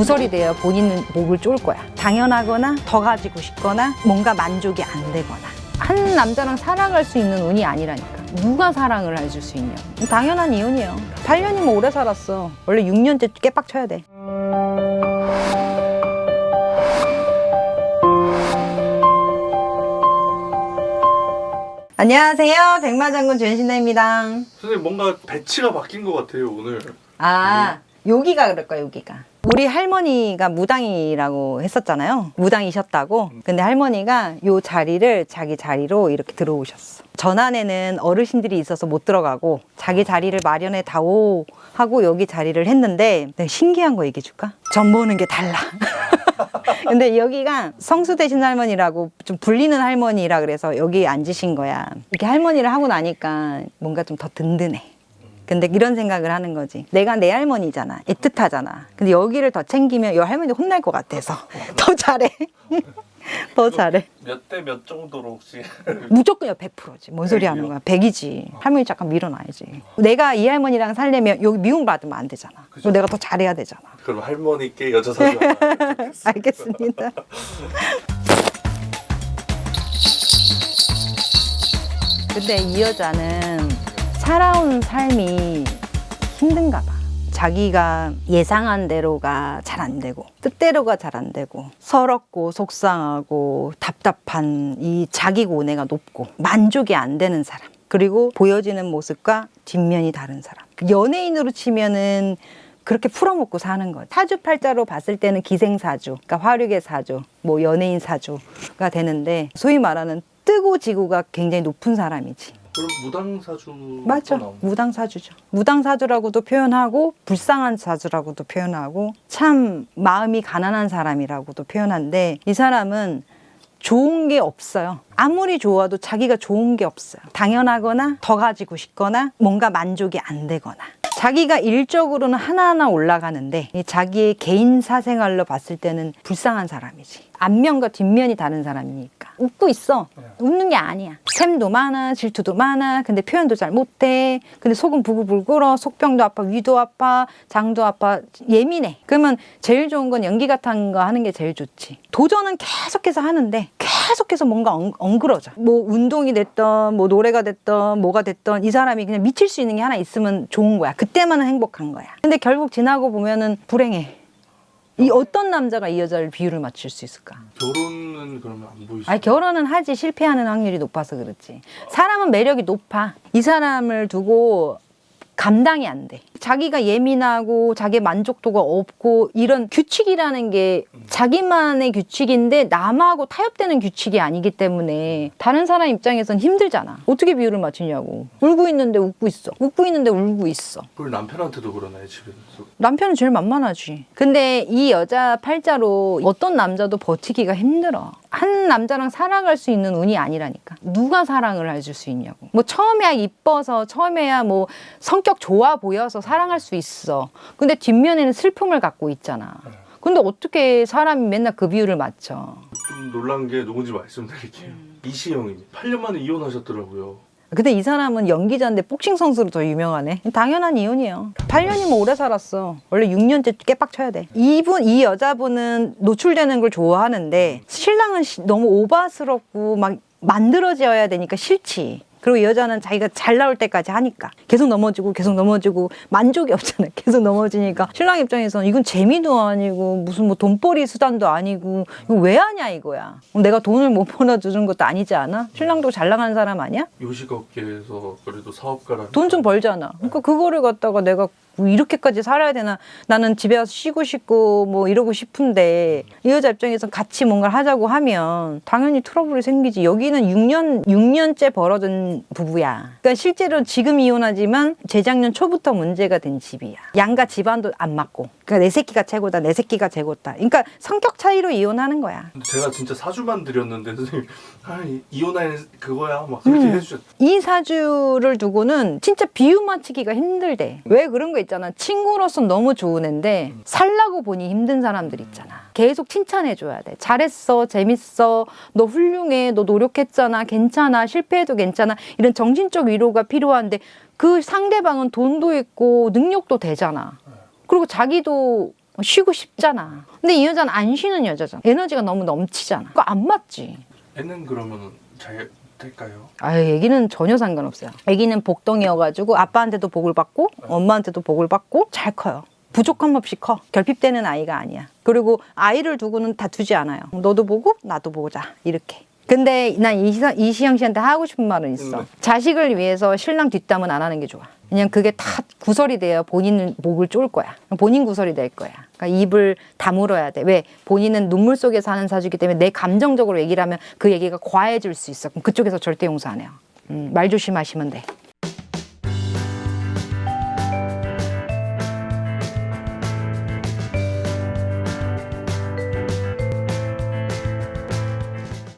구설이 되어 본인은 목을 쫄 거야. 당연하거나 더 가지고 싶거나 뭔가 만족이 안 되거나. 한 남자랑 살아갈 수 있는 운이 아니라니까. 누가 사랑을 해줄 수 있냐. 당연한 이혼이에요. 8년이면 오래 살았어. 원래 6년째 깨빡 쳐야 돼. 안녕하세요. 백마장군 전신다입니다. 선생님 뭔가 배치가 바뀐 것 같아요 오늘. 아, 여기가 그럴 거야, 여기가. 우리 할머니가 무당이라고 했었잖아요. 무당이셨다고. 근데 할머니가 요 자리를 자기 자리로 이렇게 들어오셨어. 전안에는 어르신들이 있어서 못 들어가고 자기 자리를 마련해 다오 하고 여기 자리를 했는데 신기한 거 얘기해 줄까? 전 보는 게 달라. 근데 여기가 성수 대신 할머니라고 좀 불리는 할머니라 그래서 여기 앉으신 거야. 이렇게 할머니를 하고 나니까 뭔가 좀 더 든든해. 근데 이런 생각을 하는 거지. 내가 내 할머니잖아. 애틋하잖아. 근데 여기를 더 챙기면 이 할머니 혼날 것 같아서 더 잘해. 더 잘해. 몇 대 몇 정도로 혹시 무조건 100%지. 뭔 소리 하는 거야. 100이지. 할머니 잠깐 밀어놔야지. 내가 이 할머니랑 살려면 여기 미움받으면 안 되잖아. 그죠. 내가 더 잘해야 되잖아. 그럼 할머니께 여자 사주 하나. 알겠습니다. 근데 이 여자는 살아온 삶이 힘든가 봐. 자기가 예상한 대로가 잘 안 되고 뜻대로가 잘 안 되고 서럽고 속상하고 답답한 이 자기 고뇌가 높고 만족이 안 되는 사람 그리고 보여지는 모습과 뒷면이 다른 사람 연예인으로 치면은 그렇게 풀어먹고 사는 거지. 사주팔자로 봤을 때는 기생사주, 그러니까 화류계 사주, 뭐 연예인 사주가 되는데 소위 말하는 뜨고 지고가 굉장히 높은 사람이지. 그럼 무당 사주 맞죠. 무당 사주죠. 무당 사주라고도 표현하고 불쌍한 사주라고도 표현하고 참 마음이 가난한 사람이라고도 표현한데 이 사람은 좋은 게 없어요. 아무리 좋아도 자기가 좋은 게 없어요. 당연하거나 더 가지고 싶거나 뭔가 만족이 안 되거나. 자기가 일적으로는 하나하나 올라가는데 이 자기의 개인 사생활로 봤을 때는 불쌍한 사람이지. 앞면과 뒷면이 다른 사람이니까. 웃고 있어. 웃는 게 아니야. 샘도 많아, 질투도 많아. 근데 표현도 잘 못해. 근데 속은 부글부글 끓어. 속병도 아파, 위도 아파, 장도 아파. 예민해. 그러면 제일 좋은 건 연기 같은 거 하는 게 제일 좋지. 도전은 계속해서 하는데 계속해서 뭔가 엉, 엉그러져. 뭐 운동이 됐던, 뭐 노래가 됐던, 뭐가 됐던 이 사람이 그냥 미칠 수 있는 게 하나 있으면 좋은 거야. 그때만은 행복한 거야. 근데 결국 지나고 보면은 불행해. 이 어떤 남자가 이 여자를 비율을 맞출 수 있을까? 결혼은 그러면 안 보이시죠? 아니 결혼은 하지 실패하는 확률이 높아서 그렇지. 사람은 매력이 높아. 이 사람을 두고 감당이 안 돼. 자기가 예민하고 자기 만족도가 없고 이런 규칙이라는 게 자기만의 규칙인데 남하고 타협되는 규칙이 아니기 때문에 다른 사람 입장에선 힘들잖아. 어떻게 비율을 맞추냐고. 울고 있는데 웃고 있어. 웃고 있는데 울고 있어. 그걸 남편한테도 그러나요 집에서? 남편은 제일 만만하지. 근데 이 여자 팔자로 어떤 남자도 버티기가 힘들어. 한 남자랑 살아갈 수 있는 운이 아니라니까. 누가 사랑을 해줄 수 있냐고. 뭐 처음에야 이뻐서 처음에야 뭐 성격 좋아 보여서 사랑할 수 있어. 근데 뒷면에는 슬픔을 갖고 있잖아. 근데 어떻게 사람이 맨날 그 비율을 맞춰? 좀 놀란 게 누군지 말씀드릴게요. 이시영입니다. 8년 만에 이혼하셨더라고요. 근데 이 사람은 연기자인데 복싱 선수로 더 유명하네. 당연한 이혼이에요. 8년이면 오래 살았어. 원래 6년째 깨빡 쳐야 돼. 이분, 이 여자분은 노출되는 걸 좋아하는데 신랑은 시- 너무 오바스럽고 막 만들어져야 되니까 싫지. 그리고 이 여자는 자기가 잘 나올 때까지 하니까 계속 넘어지고 계속 넘어지고 만족이 없잖아요. 계속 넘어지니까 신랑 입장에서는 이건 재미도 아니고 무슨 뭐 돈벌이 수단도 아니고 이거 왜 하냐 이거야. 내가 돈을 못 벌어주는 것도 아니지 않아? 신랑도 잘 나가는 사람 아니야? 요식업계에서 그래도 사업가라. 돈좀 벌잖아. 그러니까 그거를 갖다가 내가 뭐 이렇게까지 살아야 되나? 나는 집에 와서 쉬고 싶고 뭐 이러고 싶은데 이 여자 입장에서 같이 뭔가를 하자고 하면 당연히 트러블이 생기지. 여기는 6년 6년째 벌어진 부부야. 그러니까 실제로 지금 이혼하지만 재작년 초부터 문제가 된 집이야. 양가 집안도 안 맞고. 그러니까 내 새끼가 최고다. 내 새끼가 최고다. 그러니까 성격 차이로 이혼하는 거야. 제가 진짜 사주만 드렸는데 선생님 아, 이- 이혼할 그거야 막 그렇게 음. 해주셨. 이 사주를 두고는 진짜 비유 맞추기가 힘들대. 왜 그런 거 있 잖아. 친구로서 너무 좋은 앤데 살라고 보니 힘든 사람들 있잖아. 계속 칭찬해줘야 돼. 잘했어, 재밌어, 너 훌륭해, 너 노력했잖아, 괜찮아, 실패해도 괜찮아. 이런 정신적 위로가 필요한데 그 상대방은 돈도 있고 능력도 되잖아. 그리고 자기도 쉬고 싶잖아. 근데 이 여자는 안 쉬는 여자잖아. 에너지가 너무 넘치잖아. 그거 안 맞지. 애는 그러면 잘 될까요? 아, 애기는 전혀 상관없어요. 애기는 복덩이여가지고 아빠한테도 복을 받고 엄마한테도 복을 받고 잘 커요. 부족함 없이 커. 결핍되는 아이가 아니야. 그리고 아이를 두고는 다 두지 않아요. 너도 보고 나도 보자 이렇게. 근데 난 이시- 이시영 씨한테 하고 싶은 말은 있어. 네. 자식을 위해서 신랑 뒷담은 안 하는 게 좋아. 그냥 그게 다 구설이 돼야 본인 목을 쫄 거야. 본인 구설이 될 거야. 그러니까 입을 다물어야 돼. 왜? 본인은 눈물 속에 사는 사주기 때문에 내 감정적으로 얘기를 하면 그 얘기가 과해질 수 있어. 그럼 그쪽에서 절대 용서 안 해요. 음, 말 조심하시면 돼.